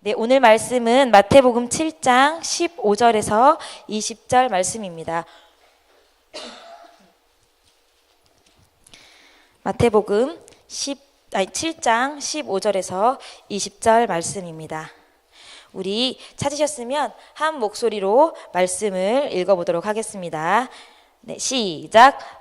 네, 오늘 말씀은 마태복음 7장 15절에서 20절 말씀입니다. 마태복음 10, 아니, 7장 15절에서 20절 말씀입니다. 우리 찾으셨으면 한 목소리로 말씀을 읽어보도록 하겠습니다. 네, 시작.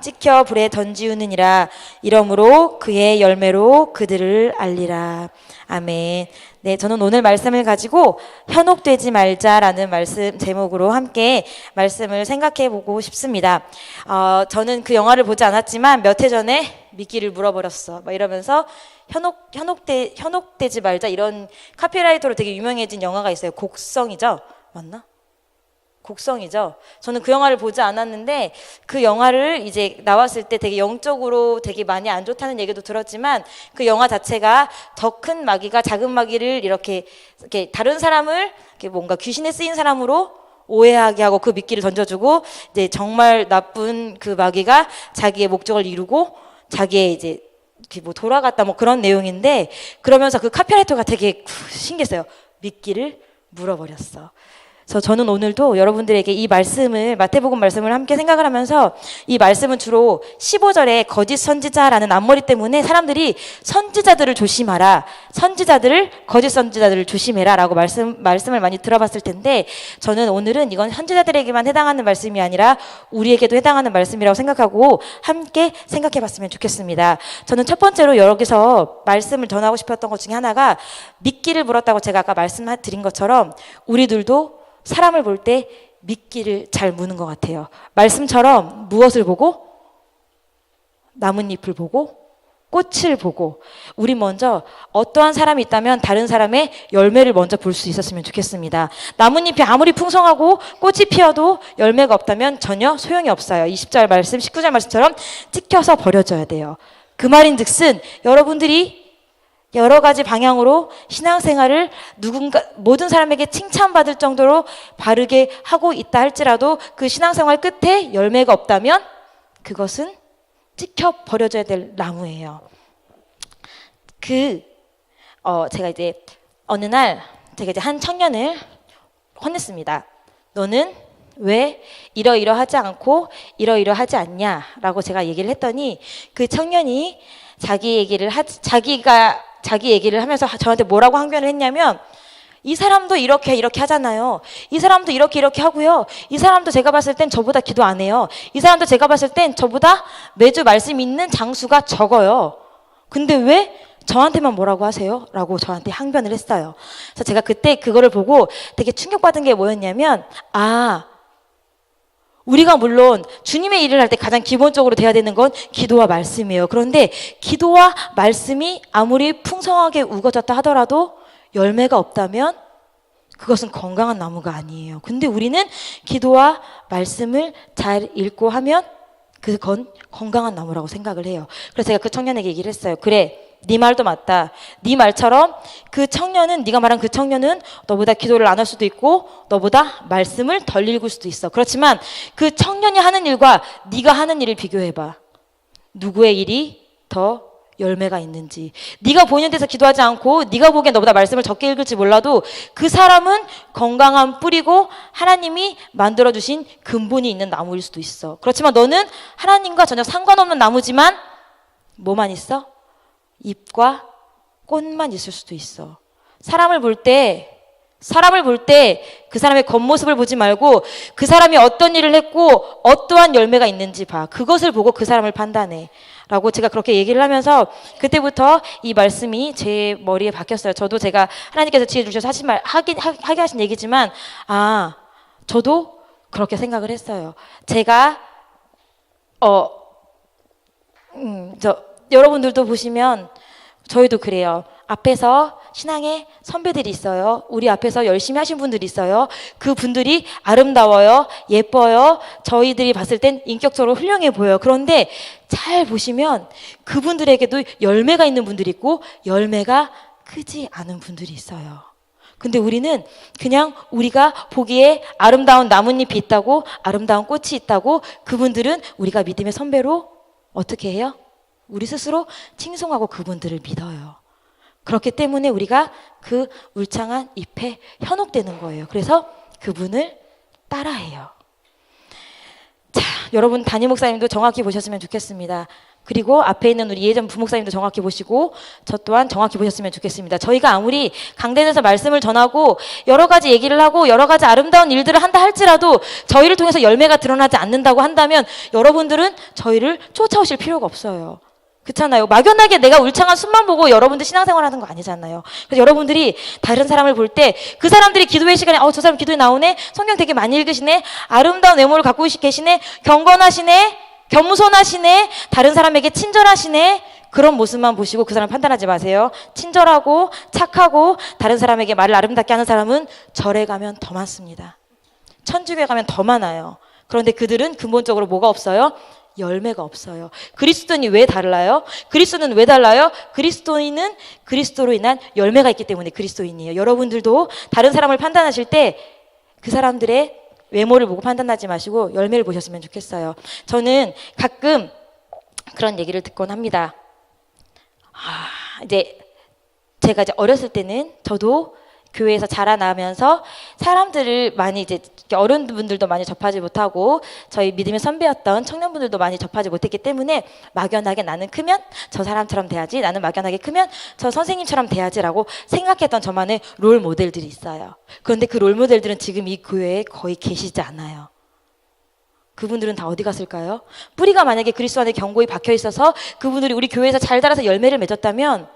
찍혀 불에 던지우느니라. 이러므로 그의 열매로 그들을 알리라. 아멘. 네, 저는 오늘 말씀을 가지고 현혹되지 말자라는 말씀 제목으로 함께 말씀을 생각해 보고 싶습니다. 어, 저는 그 영화를 보지 않았지만 몇 해 전에 미끼를 물어버렸어. 막 이러면서 현혹, 현혹되, 현혹되지 말자 이런 카피라이터로 되게 유명해진 영화가 있어요. 곡성이죠? 맞나? 곡성이죠. 저는 그 영화를 보지 않았는데 그 영화를 이제 나왔을 때 되게 영적으로 되게 많이 안 좋다는 얘기도 들었지만 그 영화 자체가 더 큰 마귀가 작은 마귀를 이렇게 이렇게 다른 사람을 이렇게 뭔가 귀신에 쓰인 사람으로 오해하게 하고 그 미끼를 던져주고 이제 정말 나쁜 그 마귀가 자기의 목적을 이루고 자기의 이제 뭐 돌아갔다 뭐 그런 내용인데 그러면서 그 카피라이터가 되게 신기했어요. 미끼를 물어버렸어. 그래서 저는 오늘도 여러분들에게 이 말씀을 마태복음 말씀을 함께 생각을 하면서 이 말씀은 주로 15절에 거짓 선지자라는 앞머리 때문에 사람들이 선지자들을 조심하라. 선지자들을 거짓 선지자들을 조심해라라고 말씀 말씀을 많이 들어봤을 텐데 저는 오늘은 이건 선지자들에게만 해당하는 말씀이 아니라 우리에게도 해당하는 말씀이라고 생각하고 함께 생각해 봤으면 좋겠습니다. 저는 첫 번째로 여기서 말씀을 전하고 싶었던 것 중에 하나가 미끼를 물었다고 제가 아까 말씀드린 것처럼 우리들도 사람을 볼 때 미끼를 잘 무는 것 같아요. 말씀처럼 무엇을 보고? 나뭇잎을 보고? 꽃을 보고 우리 먼저 어떠한 사람이 있다면 다른 사람의 열매를 먼저 볼 수 있었으면 좋겠습니다. 나뭇잎이 아무리 풍성하고 꽃이 피어도 열매가 없다면 전혀 소용이 없어요. 20절 말씀, 19절 말씀처럼 찍혀서 버려져야 돼요. 그 말인즉슨 여러분들이 여러 가지 방향으로 신앙생활을 누군가 모든 사람에게 칭찬받을 정도로 바르게 하고 있다 할지라도 그 신앙생활 끝에 열매가 없다면 그것은 찍혀 버려져야 될 나무예요. 그 어, 제가 이제 어느 날 제가 이제 한 청년을 혼냈습니다. 너는 왜 이러이러하지 않고 이러이러하지 않냐라고 제가 얘기를 했더니 그 청년이 자기 얘기를 하 자기가 자기 얘기를 하면서 저한테 뭐라고 항변을 했냐면 이 사람도 이렇게 이렇게 하잖아요. 이 사람도 이렇게 이렇게 하고요. 이 사람도 제가 봤을 땐 저보다 기도 안 해요. 이 사람도 제가 봤을 땐 저보다 매주 말씀 있는 장수가 적어요. 근데 왜 저한테만 뭐라고 하세요? 라고 저한테 항변을 했어요. 그래서 제가 그때 그거를 보고 되게 충격받은 게 뭐였냐면, 아, 우리가 물론 주님의 일을 할 때 가장 기본적으로 돼야 되는 건 기도와 말씀이에요. 그런데 기도와 말씀이 아무리 풍성하게 우거졌다 하더라도 열매가 없다면 그것은 건강한 나무가 아니에요. 근데 우리는 기도와 말씀을 잘 읽고 하면 그건 건강한 나무라고 생각을 해요. 그래서 제가 그 청년에게 얘기를 했어요. 그래. 네 말도 맞다. 네 말처럼 그 청년은 네가 말한 그 청년은 너보다 기도를 안 할 수도 있고 너보다 말씀을 덜 읽을 수도 있어. 그렇지만 그 청년이 하는 일과 네가 하는 일을 비교해 봐. 누구의 일이 더 열매가 있는지. 네가 보이는 데서 기도하지 않고 네가 보기엔 너보다 말씀을 적게 읽을지 몰라도 그 사람은 건강한 뿌리고 하나님이 만들어 주신 근본이 있는 나무일 수도 있어. 그렇지만 너는 하나님과 전혀 상관없는 나무지만 뭐만 있어? 잎과 꽃만 있을 수도 있어. 사람을 볼 때, 사람을 볼 때 그 사람의 겉모습을 보지 말고 그 사람이 어떤 일을 했고 어떠한 열매가 있는지 봐. 그것을 보고 그 사람을 판단해. 라고 제가 그렇게 얘기를 하면서 그때부터 이 말씀이 제 머리에 박혔어요. 저도 제가 하나님께서 지혜 주셔서 하신 말, 하긴, 하게 하신 얘기지만, 아, 저도 그렇게 생각을 했어요. 제가, 어, 음, 저, 여러분들도 보시면 저희도 그래요. 앞에서 신앙의 선배들이 있어요. 우리 앞에서 열심히 하신 분들이 있어요. 그 분들이 아름다워요. 예뻐요. 저희들이 봤을 땐 인격적으로 훌륭해 보여요. 그런데 잘 보시면 그분들에게도 열매가 있는 분들이 있고 열매가 크지 않은 분들이 있어요. 근데 우리는 그냥 우리가 보기에 아름다운 나뭇잎이 있다고 아름다운 꽃이 있다고 그분들은 우리가 믿음의 선배로 어떻게 해요? 우리 스스로 칭송하고 그분들을 믿어요. 그렇기 때문에 우리가 그 울창한 잎에 현혹되는 거예요. 그래서 그분을 따라해요. 자, 여러분 담임 목사님도 정확히 보셨으면 좋겠습니다. 그리고 앞에 있는 우리 예전 부목사님도 정확히 보시고 저 또한 정확히 보셨으면 좋겠습니다. 저희가 아무리 강단에서 말씀을 전하고 여러 가지 얘기를 하고 여러 가지 아름다운 일들을 한다 할지라도 저희를 통해서 열매가 드러나지 않는다고 한다면 여러분들은 저희를 쫓아오실 필요가 없어요. 그렇잖아요. 막연하게 내가 울창한 숲만 보고 여러분들 신앙생활 하는 거 아니잖아요. 그래서 여러분들이 다른 사람을 볼 때 그 사람들이 기도의 시간에 어, 저 사람 기도에 나오네? 성경 되게 많이 읽으시네? 아름다운 외모를 갖고 계시네? 경건하시네? 겸손하시네? 다른 사람에게 친절하시네? 그런 모습만 보시고 그 사람 판단하지 마세요. 친절하고 착하고 다른 사람에게 말을 아름답게 하는 사람은 절에 가면 더 많습니다. 천주교에 가면 더 많아요. 그런데 그들은 근본적으로 뭐가 없어요? 열매가 없어요. 그리스도인이 왜 달라요? 그리스도는 왜 달라요? 그리스도인은 그리스도로 인한 열매가 있기 때문에 그리스도인이에요. 여러분들도 다른 사람을 판단하실 때 그 사람들의 외모를 보고 판단하지 마시고 열매를 보셨으면 좋겠어요. 저는 가끔 그런 얘기를 듣곤 합니다. 아, 이제 제가 이제 어렸을 때는 저도 교회에서 자라나면서 사람들을 많이 이제 어른분들도 많이 접하지 못하고 저희 믿음의 선배였던 청년분들도 많이 접하지 못했기 때문에 막연하게 나는 크면 저 사람처럼 돼야지 나는 막연하게 크면 저 선생님처럼 돼야지라고 생각했던 저만의 롤 모델들이 있어요. 그런데 그 롤 모델들은 지금 이 교회에 거의 계시지 않아요. 그분들은 다 어디 갔을까요? 뿌리가 만약에 그리스도 안에 경고히 박혀 있어서 그분들이 우리 교회에서 잘 자라서 열매를 맺었다면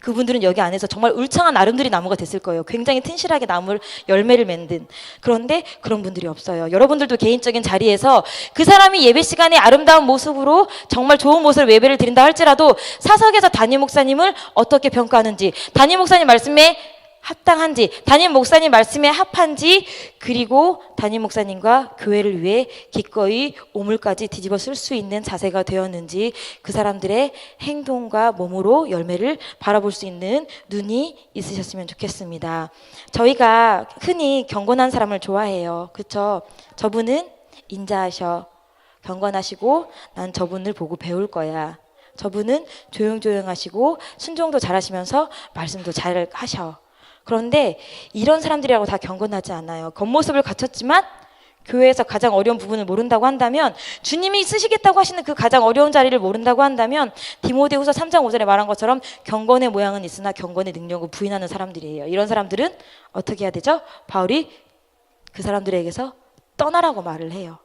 그분들은 여기 안에서 정말 울창한 아름드리 나무가 됐을 거예요. 굉장히 튼실하게 나무를 열매를 맺는. 그런데 그런 분들이 없어요. 여러분들도 개인적인 자리에서 그 사람이 예배 시간에 아름다운 모습으로 정말 좋은 모습을 예배를 드린다 할지라도 사석에서 담임 목사님을 어떻게 평가하는지, 담임 목사님 말씀에 합당한지, 담임 목사님 말씀에 합한지, 그리고 담임 목사님과 교회를 위해 기꺼이 오물까지 뒤집어 쓸 수 있는 자세가 되었는지 그 사람들의 행동과 몸으로 열매를 바라볼 수 있는 눈이 있으셨으면 좋겠습니다. 저희가 흔히 경건한 사람을 좋아해요. 그렇죠? 저분은 인자하셔. 경건하시고 난 저분을 보고 배울 거야. 저분은 조용조용하시고 순종도 잘하시면서 말씀도 잘 하셔. 그런데 이런 사람들이라고 다 경건하지 않아요. 겉모습을 갖췄지만 교회에서 가장 어려운 부분을 모른다고 한다면 주님이 쓰시겠다고 하시는 그 가장 어려운 자리를 모른다고 한다면 디모데후서 3장 5절에 말한 것처럼 경건의 모양은 있으나 경건의 능력을 부인하는 사람들이에요. 이런 사람들은 어떻게 해야 되죠? 바울이 그 사람들에게서 떠나라고 말을 해요.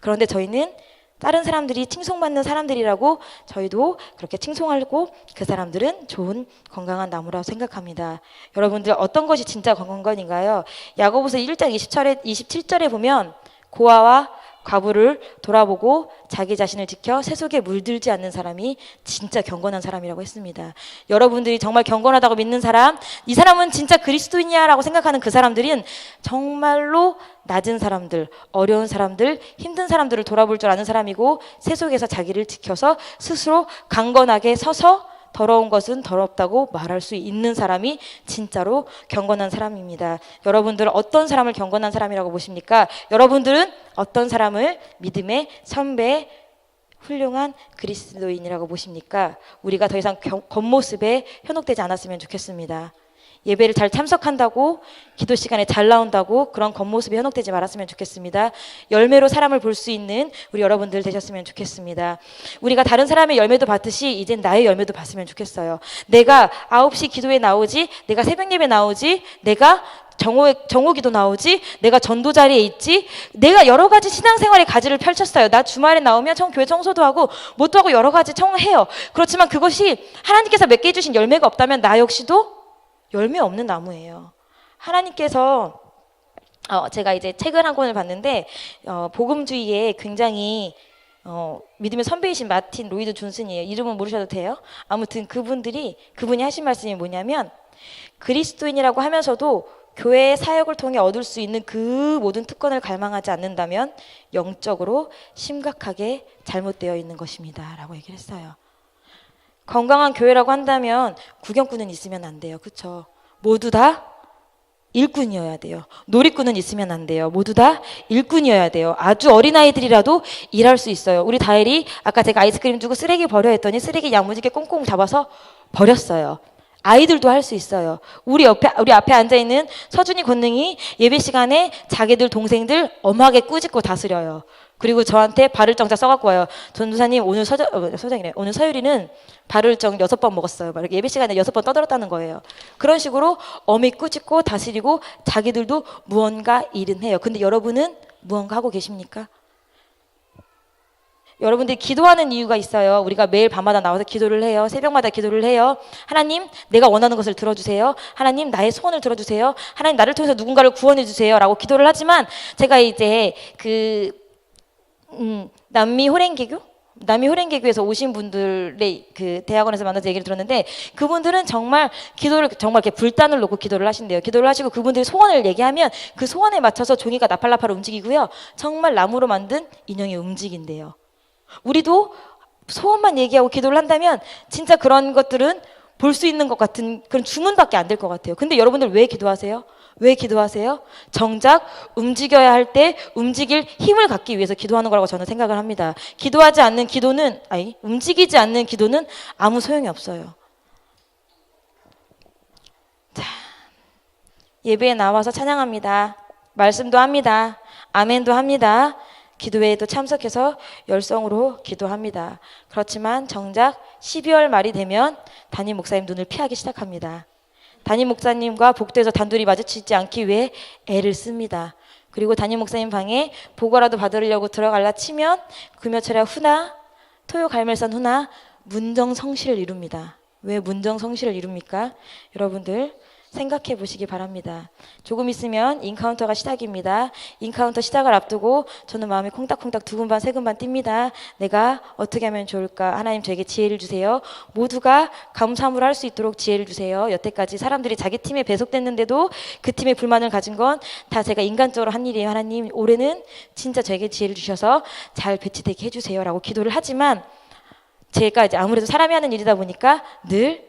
그런데 저희는 다른 사람들이 칭송받는 사람들이라고 저희도 그렇게 칭송하고 그 사람들은 좋은 건강한 나무라고 생각합니다. 여러분들 어떤 것이 진짜 건강인가요? 야고보서 1장 20절에 27절에 보면 고아와 과부를 돌아보고 자기 자신을 지켜 세속에 물들지 않는 사람이 진짜 경건한 사람이라고 했습니다. 여러분들이 정말 경건하다고 믿는 사람, 이 사람은 진짜 그리스도인이야라고 생각하는 그 사람들은 정말로 낮은 사람들, 어려운 사람들, 힘든 사람들을 돌아볼 줄 아는 사람이고 세속에서 자기를 지켜서 스스로 강건하게 서서 더러운 것은 더럽다고 말할 수 있는 사람이 진짜로 경건한 사람입니다. 여러분들 어떤 사람을 경건한 사람이라고 보십니까? 여러분들은 어떤 사람을 믿음의 선배, 훌륭한 그리스도인이라고 보십니까? 우리가 더 이상 경- 겉모습에 현혹되지 않았으면 좋겠습니다. 예배를 잘 참석한다고 기도 시간에 잘 나온다고 그런 겉모습에 현혹되지 말았으면 좋겠습니다. 열매로 사람을 볼 수 있는 우리 여러분들 되셨으면 좋겠습니다. 우리가 다른 사람의 열매도 받듯이 이젠 나의 열매도 봤으면 좋겠어요. 내가 9시 기도에 나오지, 내가 새벽 예배 나오지, 내가 정오, 정오기도 나오지, 내가 전도 자리에 있지, 내가 여러 가지 신앙생활의 가지를 펼쳤어요. 나 주말에 나오면 청, 교회 청소도 하고, 뭣도 하고 여러 가지 청해요. 그렇지만 그것이 하나님께서 맺게 해주신 열매가 없다면 나 역시도 열매 없는 나무예요. 하나님께서 어, 제가 이제 책을 한 권을 봤는데 어, 복음주의에 굉장히 어, 믿음의 선배이신 마틴 로이드 존슨이에요. 이름은 모르셔도 돼요. 아무튼 그분들이 그분이 하신 말씀이 뭐냐면 그리스도인이라고 하면서도 교회의 사역을 통해 얻을 수 있는 그 모든 특권을 갈망하지 않는다면 영적으로 심각하게 잘못되어 있는 것입니다. 라고 얘기를 했어요. 건강한 교회라고 한다면 구경꾼은 있으면 안 돼요. 그쵸? 모두 다 일꾼이어야 돼요. 놀이꾼은 있으면 안 돼요. 모두 다 일꾼이어야 돼요. 아주 어린아이들이라도 일할 수 있어요. 우리 다엘이 아까 제가 아이스크림 주고 쓰레기 버려 했더니 쓰레기 야무지게 꽁꽁 잡아서 버렸어요. 아이들도 할 수 있어요. 우리 옆에 우리 앞에 앉아 있는 서준이 권능이 예배 시간에 자기들 동생들 엄하게 꾸짖고 다스려요. 그리고 저한테 발을정자 써갖고 와요. 전도사님 오늘 서장 어, 서장이래. 오늘 서율이는 발을정 여섯 번 먹었어요. 막 예배 시간에 여섯 번 떠들었다는 거예요. 그런 식으로 어미 꾸짖고 다스리고 자기들도 무언가 일은 해요. 근데 여러분은 무언가 하고 계십니까? 여러분들이 기도하는 이유가 있어요. 우리가 매일 밤마다 나와서 기도를 해요. 새벽마다 기도를 해요. 하나님, 내가 원하는 것을 들어주세요. 하나님, 나의 소원을 들어주세요. 하나님, 나를 통해서 누군가를 구원해 주세요. 라고 기도를 하지만 제가 이제 그, 음, 남미 호랭개교? 남미 호랭개교에서 오신 분들의 그 대학원에서 만나서 얘기를 들었는데 그분들은 정말 기도를 정말 이렇게 불단을 놓고 기도를 하신대요. 기도를 하시고 그분들이 소원을 얘기하면 그 소원에 맞춰서 종이가 나팔나팔 움직이고요. 정말 나무로 만든 인형이 움직인대요. 우리도 소원만 얘기하고 기도를 한다면 진짜 그런 것들은 볼 수 있는 것 같은 그런 주문밖에 안 될 것 같아요. 근데 여러분들 왜 기도하세요? 왜 기도하세요? 정작 움직여야 할 때 움직일 힘을 갖기 위해서 기도하는 거라고 저는 생각을 합니다. 기도하지 않는 기도는, 아니, 움직이지 않는 기도는 아무 소용이 없어요. 자, 예배에 나와서 찬양합니다. 말씀도 합니다. 아멘도 합니다. 기도회에도 참석해서 열성으로 기도합니다. 그렇지만 정작 12월 말이 되면 담임 목사님 눈을 피하기 시작합니다. 담임 목사님과 복도에서 단둘이 마주치지 않기 위해 애를 씁니다. 그리고 담임 목사님 방에 보고라도 받으려고 들어갈라 치면 금요철야 후나 토요 갈멜산 후나 문정 성실을 이룹니다. 왜 문정 성실을 이룹니까? 여러분들 생각해 보시기 바랍니다. 조금 있으면 인카운터가 시작입니다. 인카운터 시작을 앞두고 저는 마음이 콩닥콩닥 두근반 세근반 뜁니다. 내가 어떻게 하면 좋을까? 하나님 저에게 지혜를 주세요. 모두가 감사함을 할수 있도록 지혜를 주세요. 여태까지 사람들이 자기 팀에 배속됐는데도 그 팀에 불만을 가진 건 다 제가 인간적으로 한 일이에요. 하나님 올해는 진짜 저에게 지혜를 주셔서 잘 배치되게 해주세요라고 기도를 하지만 제가 이제 아무래도 사람이 하는 일이다 보니까 늘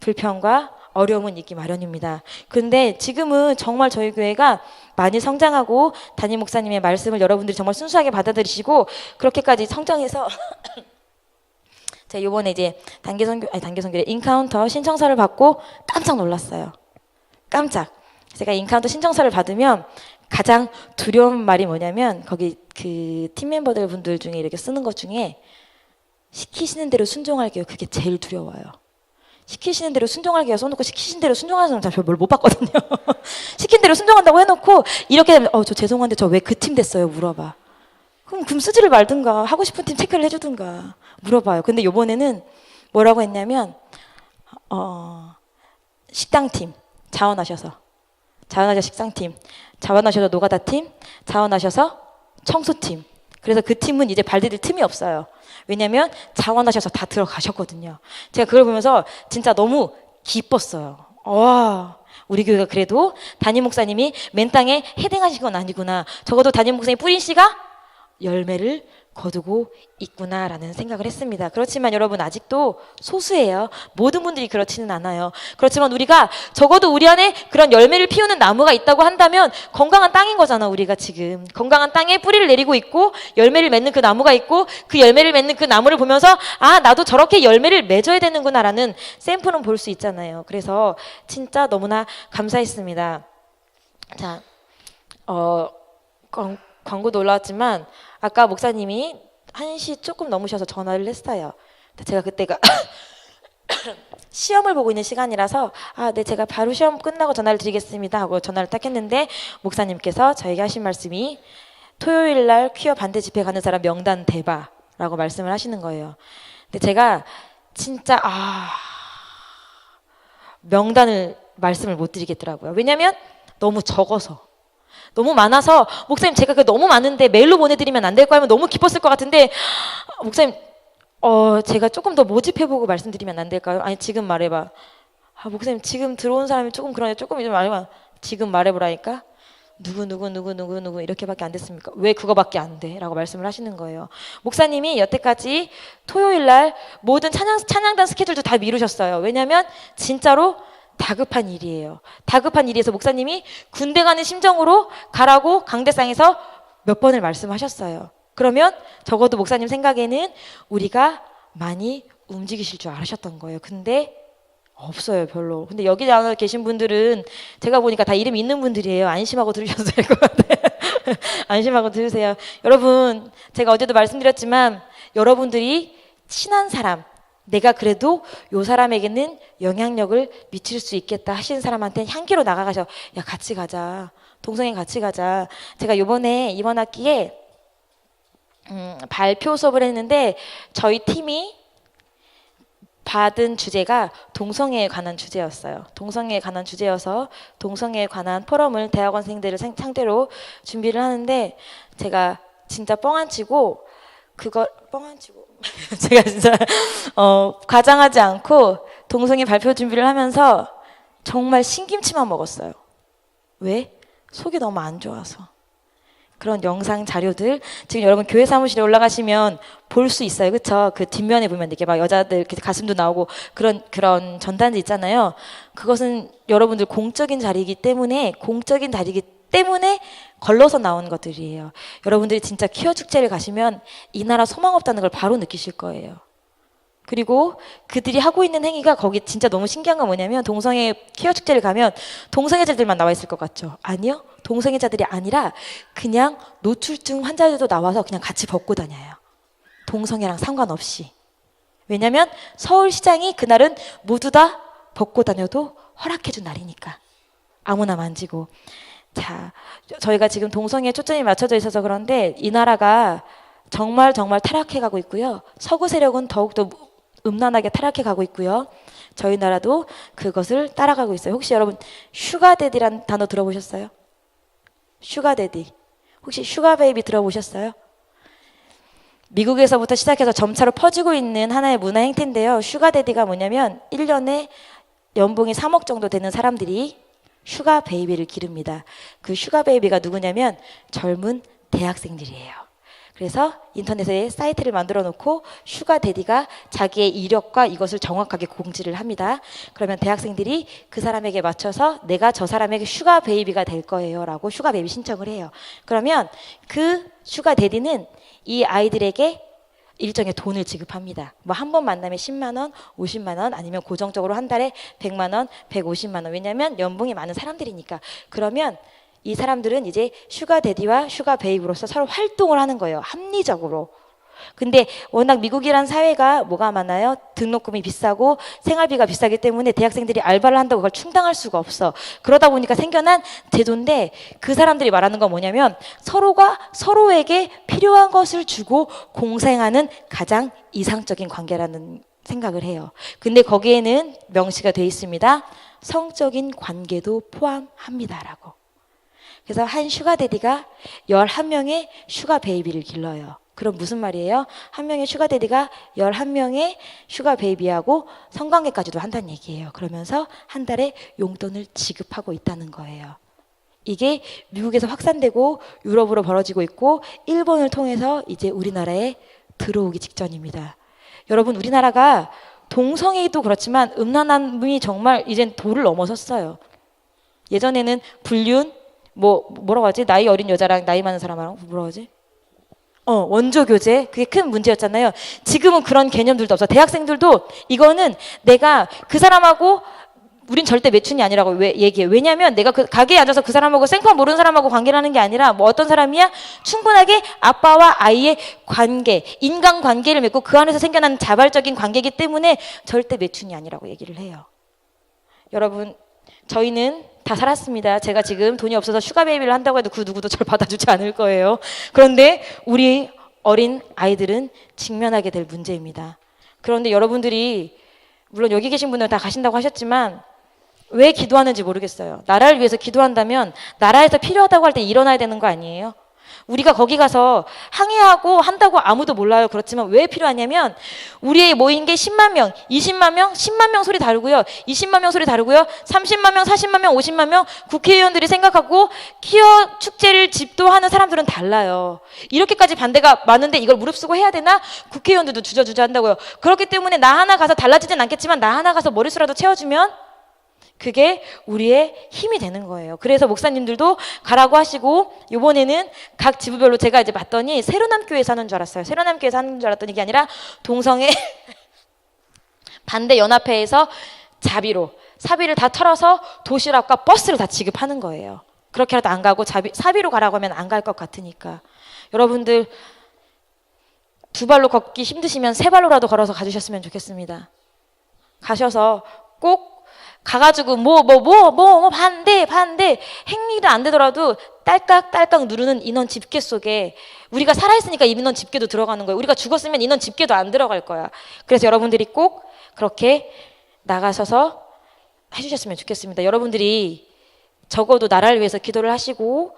불평과 어려움은 있기 마련입니다. 근데 지금은 정말 저희 교회가 많이 성장하고 담임 목사님의 말씀을 여러분들이 정말 순수하게 받아들이시고 그렇게까지 성장해서 제가 요번에 이제 단계 선교 아니 단계 선교에 인카운터 신청서를 받고 깜짝 놀랐어요. 깜짝. 제가 인카운터 신청서를 받으면 가장 두려운 말이 뭐냐면 거기 그 팀 멤버들 분들 중에 이렇게 쓰는 것 중에 시키시는 대로 순종할게요. 그게 제일 두려워요. 시키시는 대로 순종하게 해놓고 시키신 대로 순종하는 사람 별로 못 봤거든요. 시킨 대로 순종한다고 해놓고 이렇게 되면 어 저 죄송한데 저 왜 그 팀 됐어요 물어봐. 그럼 금 쓰지를 말든가 하고 싶은 팀 체크를 해주든가 물어봐요. 근데 요번에는 뭐라고 했냐면 어 식당팀 자원하셔서 자원하셔 식당팀 자원하셔서 노가다팀 자원하셔서 청소팀 그래서 그 팀은 이제 발 디딜 틈이 없어요. 왜냐면 자원하셔서 다 들어가셨거든요. 제가 그걸 보면서 진짜 너무 기뻤어요. 와, 우리 교회가 그래도 담임 목사님이 맨 땅에 헤딩하신 건 아니구나. 적어도 담임 목사님 뿌린 씨가 열매를 거두고 있구나라는 생각을 했습니다. 그렇지만 여러분 아직도 소수예요. 모든 분들이 그렇지는 않아요. 그렇지만 우리가 적어도 우리 안에 그런 열매를 피우는 나무가 있다고 한다면 건강한 땅인 거잖아, 우리가 지금. 건강한 땅에 뿌리를 내리고 있고 열매를 맺는 그 나무가 있고 그 열매를 맺는 그 나무를 보면서 아, 나도 저렇게 열매를 맺어야 되는구나라는 샘플은 볼 수 있잖아요. 그래서 진짜 너무나 감사했습니다. 자, 어, 광고도 올라왔지만 아까 목사님이 1시 조금 넘으셔서 전화를 했어요. 제가 그때가 시험을 보고 있는 시간이라서 아, 네, 제가 바로 시험 끝나고 전화를 드리겠습니다 하고 전화를 딱 했는데 목사님께서 저에게 하신 말씀이 토요일 날 퀴어 반대 집회 가는 사람 명단 대바라고 말씀을 하시는 거예요. 근데 제가 진짜 아 명단을 말씀을 못 드리겠더라고요. 왜냐면 너무 적어서 너무 많아서 목사님 제가 그 너무 많은데 메일로 보내드리면 안 될까 하면 너무 기뻤을 것 같은데 목사님 어 제가 조금 더 모집해보고 말씀드리면 안 될까요? 아니 지금 말해봐. 아 목사님 지금 들어온 사람이 조금 그러네 조금 좀 말해봐. 지금 말해보라니까. 누구 누구 누구 누구 누구 이렇게밖에 안 됐습니까? 왜 그거밖에 안 돼? 라고 말씀을 하시는 거예요. 목사님이 여태까지 토요일 날 모든 찬양 찬양단 스케줄도 다 미루셨어요. 왜냐면 진짜로 다급한 일이에요. 다급한 일이어서 목사님이 군대 가는 심정으로 가라고 강대상에서 몇 번을 말씀하셨어요. 그러면 적어도 목사님 생각에는 우리가 많이 움직이실 줄 아셨던 거예요. 근데 없어요, 별로. 근데 여기 나와 계신 분들은 제가 보니까 다 이름 있는 분들이에요. 안심하고 들으셔도 될 것 같아요. 안심하고 들으세요. 여러분, 제가 어제도 말씀드렸지만 여러분들이 친한 사람, 내가 그래도 요 사람에게는 영향력을 미칠 수 있겠다 하시는 사람한테는 향기로 나가가셔. 야, 같이 가자. 동성애 같이 가자. 제가 요번에 이번 학기에 음, 발표 수업을 했는데 저희 팀이 받은 주제가 동성애에 관한 주제였어요. 동성애에 관한 주제여서 동성애에 관한 포럼을 대학원생들을 생- 상대로 준비를 하는데 제가 진짜 뻥 안 치고 그걸 뻥 안 치고 제가 진짜 어, 과장하지 않고 동성애 발표 준비를 하면서 정말 신김치만 먹었어요. 왜? 속이 너무 안 좋아서. 그런 영상 자료들 지금 여러분 교회 사무실에 올라가시면 볼 수 있어요. 그쵸? 그 뒷면에 보면 이렇게 막 여자들 이렇게 가슴도 나오고 그런 그런 전단지 있잖아요. 그것은 여러분들 공적인 자리이기 때문에 공적인 자리이기 때문에 걸러서 나온 것들이에요. 여러분들이 진짜 키워 축제를 가시면 이 나라 소망 없다는 걸 바로 느끼실 거예요. 그리고 그들이 하고 있는 행위가 거기 진짜 너무 신기한 건 뭐냐면 동성애 케어 축제를 가면 동성애자들만 나와 있을 것 같죠? 아니요. 동성애자들이 아니라 그냥 노출증 환자들도 나와서 그냥 같이 벗고 다녀요. 동성애랑 상관없이. 왜냐면 서울시장이 그날은 모두 다 벗고 다녀도 허락해준 날이니까. 아무나 만지고. 자, 저희가 지금 동성애에 초점이 맞춰져 있어서 그런데 이 나라가 정말 정말 타락해 가고 있고요. 서구 세력은 더욱더 음란하게 타락해 가고 있고요. 저희 나라도 그것을 따라가고 있어요. 혹시 여러분 슈가데디란 단어 들어보셨어요? 슈가데디. 혹시 슈가베이비 들어보셨어요? 미국에서부터 시작해서 점차로 퍼지고 있는 하나의 문화 행태인데요. 슈가데디가 뭐냐면 1년에 연봉이 3억 정도 되는 사람들이 슈가 베이비를 기릅니다. 그 슈가 베이비가 누구냐면 젊은 대학생들이에요. 그래서 인터넷에 사이트를 만들어 놓고 슈가 데디가 자기의 이력과 이것을 정확하게 공지를 합니다. 그러면 대학생들이 그 사람에게 맞춰서 내가 저 사람에게 슈가 베이비가 될 거예요라고 슈가 베이비 신청을 해요. 그러면 그 슈가 데디는 이 아이들에게 일정의 돈을 지급합니다. 뭐 한 번 만나면 10만 원, 50만 원 아니면 고정적으로 한 달에 100만 원, 150만 원. 왜냐면 연봉이 많은 사람들이니까. 그러면 이 사람들은 이제 슈가 데디와 슈가 베이브로서 서로 활동을 하는 거예요. 합리적으로. 근데 워낙 미국이란 사회가 뭐가 많아요? 등록금이 비싸고 생활비가 비싸기 때문에 대학생들이 알바를 한다고 그걸 충당할 수가 없어. 그러다 보니까 생겨난 제도인데 그 사람들이 말하는 건 뭐냐면 서로가 서로에게 필요한 것을 주고 공생하는 가장 이상적인 관계라는 생각을 해요. 근데 거기에는 명시가 돼 있습니다. 성적인 관계도 포함합니다라고. 그래서 한 슈가데디가 11명의 슈가베이비를 길러요. 그럼 무슨 말이에요? 한 명의 슈가 데디가 11명의 슈가 베이비하고 성관계까지도 한다는 얘기예요. 그러면서 한 달에 용돈을 지급하고 있다는 거예요. 이게 미국에서 확산되고 유럽으로 벌어지고 있고 일본을 통해서 이제 우리나라에 들어오기 직전입니다. 여러분 우리나라가 동성애도 그렇지만 음란함이 정말 이젠 도를 넘어섰어요. 예전에는 불륜, 뭐 뭐라고 하지? 나이 어린 여자랑 나이 많은 사람이랑 뭐라고 하지? 어, 원조 교제 그게 큰 문제였잖아요. 지금은 그런 개념들도 없어. 대학생들도 이거는 내가 그 사람하고 우린 절대 매춘이 아니라고 왜 얘기해. 왜냐면 내가 그 가게에 앉아서 그 사람하고 생판 모르는 사람하고 관계를 하는 게 아니라 뭐 어떤 사람이야? 충분하게 아빠와 아이의 관계, 인간 관계를 맺고 그 안에서 생겨난 자발적인 관계이기 때문에 절대 매춘이 아니라고 얘기를 해요. 여러분, 저희는 다 살았습니다. 제가 지금 돈이 없어서 슈가베이비를 한다고 해도 그 누구도 저를 받아주지 않을 거예요. 그런데 우리 어린 아이들은 직면하게 될 문제입니다. 그런데 여러분들이 물론 여기 계신 분들은 다 가신다고 하셨지만 왜 기도하는지 모르겠어요. 나라를 위해서 기도한다면 나라에서 필요하다고 할 때 일어나야 되는 거 아니에요? 우리가 거기 가서 항의하고 한다고 아무도 몰라요. 그렇지만 왜 필요하냐면 우리의 모인 게 10만 명, 20만 명, 10만 명 소리 다르고요. 20만 명 소리 다르고요. 30만 명, 40만 명, 50만 명 국회의원들이 생각하고 키어 축제를 집도하는 사람들은 달라요. 이렇게까지 반대가 많은데 이걸 무릅쓰고 해야 되나? 국회의원들도 주저주저 한다고요. 그렇기 때문에 나 하나 가서 달라지진 않겠지만 나 하나 가서 머릿수라도 채워주면 그게 우리의 힘이 되는 거예요. 그래서 목사님들도 가라고 하시고 이번에는 각 지부별로 제가 이제 봤더니 새로남교회 사는 줄 알았어요. 새로남교회 사는 줄 알았더니 이게 아니라 동성애 반대 연합회에서 자비로 사비를 다 털어서 도시락과 버스를 다 지급하는 거예요. 그렇게라도 안 가고 자비, 사비로 가라고 하면 안 갈 것 같으니까 여러분들 두 발로 걷기 힘드시면 세 발로라도 걸어서 가주셨으면 좋겠습니다. 가셔서 꼭 가가지고 뭐 뭐 뭐 뭐 뭐 반대 반대 행위를 안 되더라도 딸깍 딸깍 누르는 인원 집계 속에 우리가 살아있으니까 인원 집계도 들어가는 거예요. 우리가 죽었으면 인원 집계도 안 들어갈 거야. 그래서 여러분들이 꼭 그렇게 나가셔서 해주셨으면 좋겠습니다. 여러분들이 적어도 나라를 위해서 기도를 하시고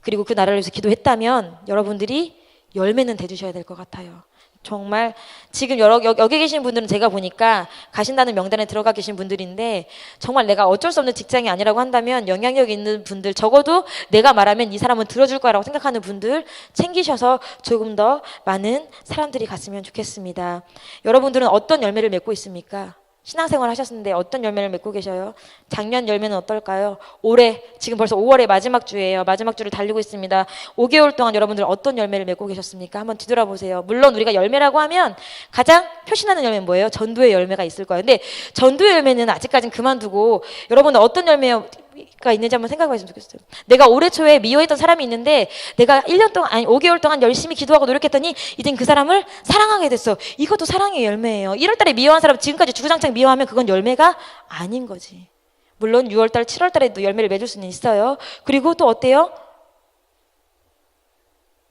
그리고 그 나라를 위해서 기도했다면 여러분들이 열매는 대주셔야 될 것 같아요. 정말 지금 여러 여, 여기 계신 분들은 제가 보니까 가신다는 명단에 들어가 계신 분들인데 정말 내가 어쩔 수 없는 직장이 아니라고 한다면 영향력 있는 분들 적어도 내가 말하면 이 사람은 들어줄 거라고 생각하는 분들 챙기셔서 조금 더 많은 사람들이 갔으면 좋겠습니다. 여러분들은 어떤 열매를 맺고 있습니까? 신앙생활 하셨는데 어떤 열매를 맺고 계셔요? 작년 열매는 어떨까요? 올해 지금 벌써 5월의 마지막 주예요. 마지막 주를 달리고 있습니다. 5개월 동안 여러분들 어떤 열매를 맺고 계셨습니까? 한번 뒤돌아보세요. 물론 우리가 열매라고 하면 가장 표시나는 열매는 뭐예요? 전도의 열매가 있을 거예요. 근데 전도의 열매는 아직까지는 그만두고 여러분들 어떤 열매 가 있는지 한번 생각해 봤으면 좋겠어요. 내가 올해 초에 미워했던 사람이 있는데 내가 1년 동안 아니 5개월 동안 열심히 기도하고 노력했더니 이젠 그 사람을 사랑하게 됐어. 이것도 사랑의 열매예요. 1월 달에 미워한 사람 지금까지 주구장창 미워하면 그건 열매가 아닌 거지. 물론 6월 달, 7월 달에도 열매를 맺을 수는 있어요. 그리고 또 어때요?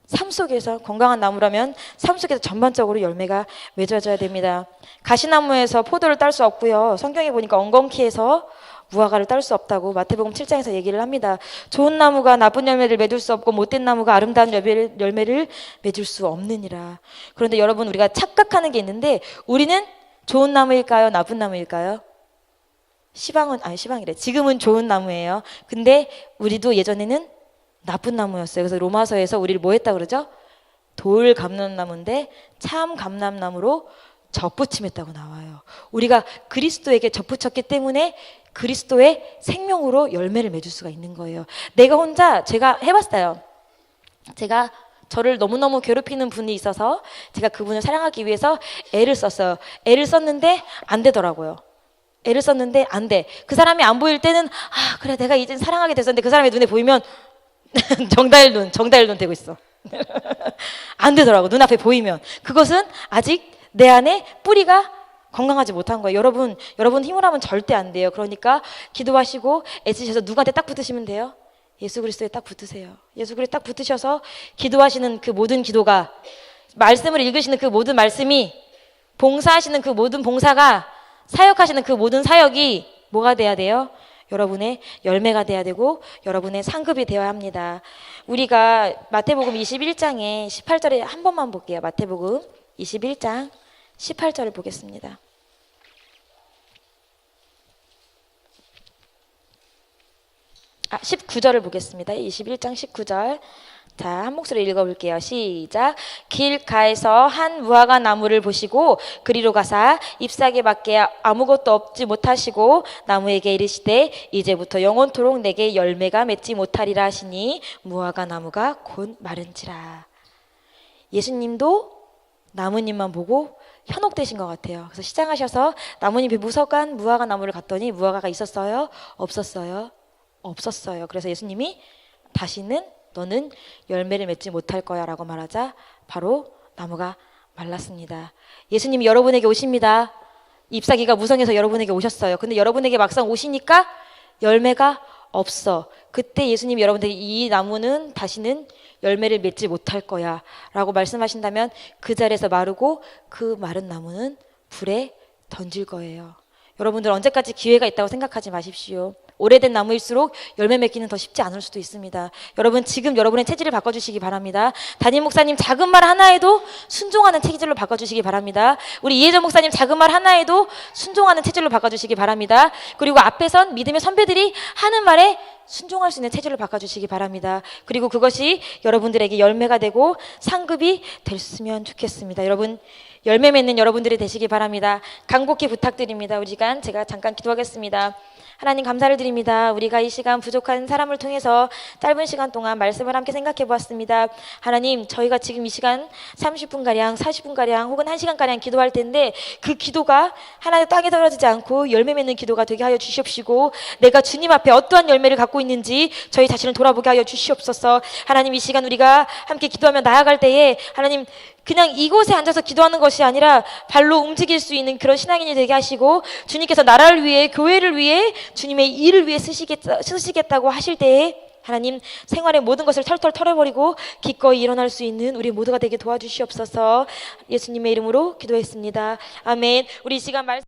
삶 속에서 건강한 나무라면 삶 속에서 전반적으로 열매가 맺어져야 됩니다. 가시나무에서 포도를 딸 수 없고요. 성경에 보니까 엉겅퀴에서 무화과를 딸수 없다고 마태복음 7장에서 얘기를 합니다. 좋은 나무가 나쁜 열매를 맺을 수 없고 못된 나무가 아름다운 열매를, 열매를 맺을 수 없느니라. 그런데 여러분 우리가 착각하는 게 있는데 우리는 좋은 나무일까요? 나쁜 나무일까요? 시방은 아니 시방이래. 지금은 좋은 나무예요. 근데 우리도 예전에는 나쁜 나무였어요. 그래서 로마서에서 우리를 뭐 했다 그러죠? 돌 감람나무인데 참 감람나무로 접붙임했다고 나와요. 우리가 그리스도에게 접붙였기 때문에 그리스도의 생명으로 열매를 맺을 수가 있는 거예요. 내가 혼자 제가 해봤어요. 제가 저를 너무너무 괴롭히는 분이 있어서 제가 그분을 사랑하기 위해서 애를 썼어요. 애를 썼는데 안 되더라고요. 애를 썼는데 안 돼. 그 사람이 안 보일 때는 아 그래 내가 이제 사랑하게 됐었는데 그 사람의 눈에 보이면 정다일 눈, 정다일 눈 되고 있어. 안 되더라고 눈앞에 보이면 그것은 아직 내 안에 뿌리가 건강하지 못한 거예요. 여러분, 여러분 힘을 하면 절대 안 돼요. 그러니까 기도하시고 애쓰셔서 누구한테 딱 붙으시면 돼요. 예수 그리스도에 딱 붙으세요. 예수 그리스도에 딱 붙으셔서 기도하시는 그 모든 기도가 말씀을 읽으시는 그 모든 말씀이 봉사하시는 그 모든 봉사가 사역하시는 그 모든 사역이 뭐가 돼야 돼요? 여러분의 열매가 돼야 되고 여러분의 상급이 되어야 합니다. 우리가 마태복음 21장에 18절에 한 번만 볼게요. 마태복음 21장 18절을 보겠습니다. 아, 19절을 보겠습니다. 21장 19절. 자, 한 목소리 읽어볼게요. 시작. 길가에서 한 무화과 나무를 보시고 그리로 가사 잎사귀 밖에 아무것도 없지 못하시고 나무에게 이르시되 이제부터 영원토록 내게 열매가 맺지 못하리라 하시니 무화과 나무가 곧 마른지라. 예수님도 나무님만 보고 현혹되신 것 같아요. 그래서 시장하셔서 나무잎이 무석한 무화과 나무를 갔더니 무화과가 있었어요? 없었어요? 없었어요. 그래서 예수님이 다시는 너는 열매를 맺지 못할 거야 라고 말하자 바로 나무가 말랐습니다. 예수님이 여러분에게 오십니다. 잎사귀가 무성해서 여러분에게 오셨어요. 근데 여러분에게 막상 오시니까 열매가 없어. 그때 예수님이 여러분들에게 이 나무는 다시는 열매를 맺지 못할 거야 라고 말씀하신다면 그 자리에서 마르고 그 마른 나무는 불에 던질 거예요. 여러분들 언제까지 기회가 있다고 생각하지 마십시오. 오래된 나무일수록 열매 맺기는 더 쉽지 않을 수도 있습니다. 여러분 지금 여러분의 체질을 바꿔주시기 바랍니다. 담임 목사님 작은 말 하나에도 순종하는 체질로 바꿔주시기 바랍니다. 우리 이혜정 목사님 작은 말 하나에도 순종하는 체질로 바꿔주시기 바랍니다. 그리고 앞에선 믿음의 선배들이 하는 말에 순종할 수 있는 체질로 바꿔주시기 바랍니다. 그리고 그것이 여러분들에게 열매가 되고 상급이 됐으면 좋겠습니다. 여러분 열매 맺는 여러분들이 되시기 바랍니다. 간곡히 부탁드립니다. 우리 시간 제가 잠깐 기도하겠습니다. 하나님 감사를 드립니다. 우리가 이 시간 부족한 사람을 통해서 짧은 시간 동안 말씀을 함께 생각해 보았습니다. 하나님, 저희가 지금 이 시간 30분가량, 40분가량, 혹은 1시간가량 기도할 텐데 그 기도가 하나의 땅에 떨어지지 않고 열매 맺는 기도가 되게 하여 주시옵시고 내가 주님 앞에 어떠한 열매를 갖고 있는지 저희 자신을 돌아보게 하여 주시옵소서. 하나님, 이 시간 우리가 함께 기도하며 나아갈 때에 하나님 그냥 이곳에 앉아서 기도하는 것이 아니라 발로 움직일 수 있는 그런 신앙인이 되게 하시고 주님께서 나라를 위해 교회를 위해 주님의 일을 위해 쓰시겠다, 쓰시겠다고 하실 때에 하나님 생활의 모든 것을 털털 털어버리고 기꺼이 일어날 수 있는 우리 모두가 되게 도와주시옵소서 예수님의 이름으로 기도했습니다. 아멘. 우리 이 시간 말씀